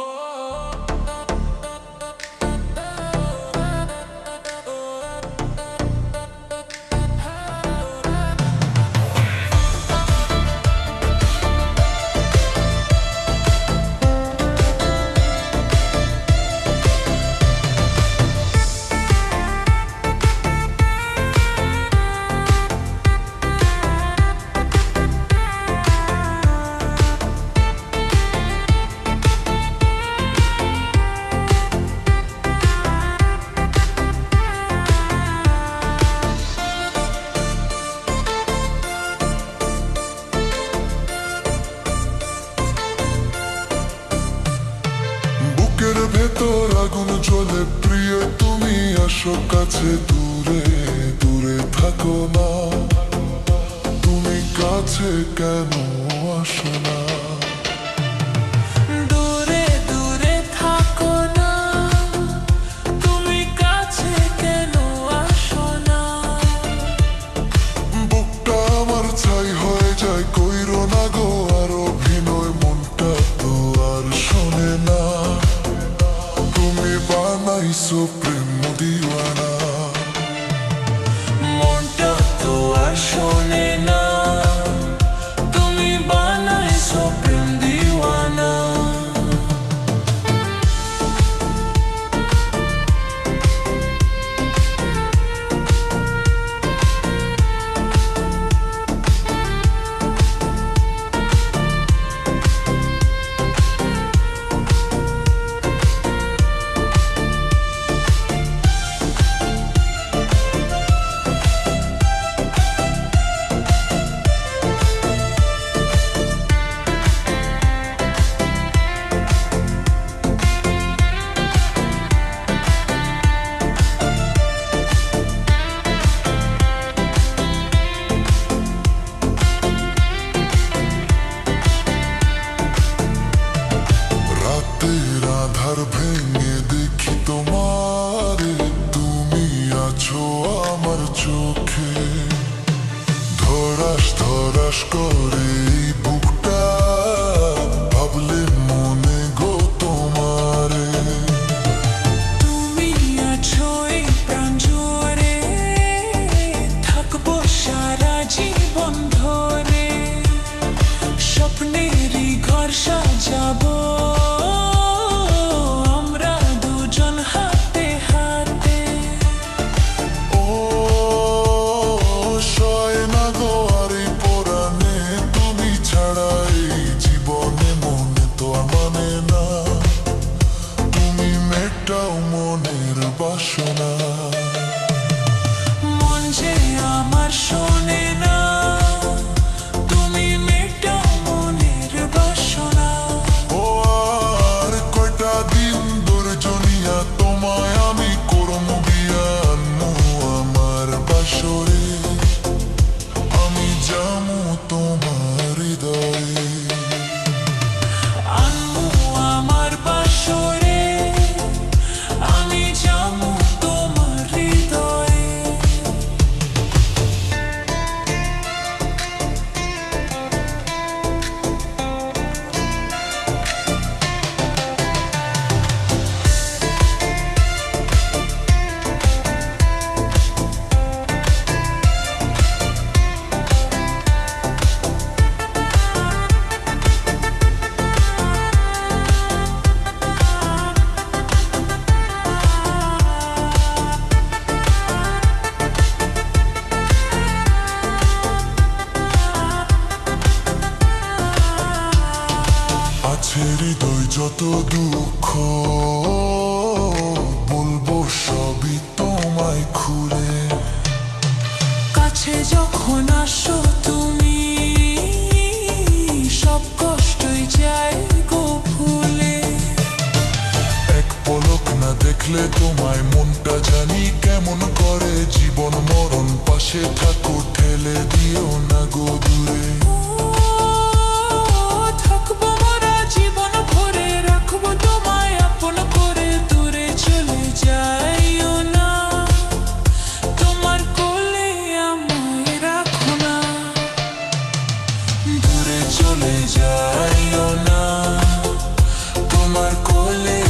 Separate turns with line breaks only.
Oh. তোর আগুন চলে প্রিয়, তুমি আসো কাছে, দূরে দূরে থাকো না তুমি কাছে কেন আসো? e sobre. মেটাও মনের বাসনা। হৃদয় যত দুঃখ, বলব সবই তোমায় খুলে।
কাছে যখন আসো তুমি, সব কষ্টই যায় গো ভুলে।
এক পলক না দেখলে তোমায় মনটা জানি কেমন করে, জীবন মরণ পাশে থাকো, ঠেলে দিও না গো দূরে।
তোমার কোলে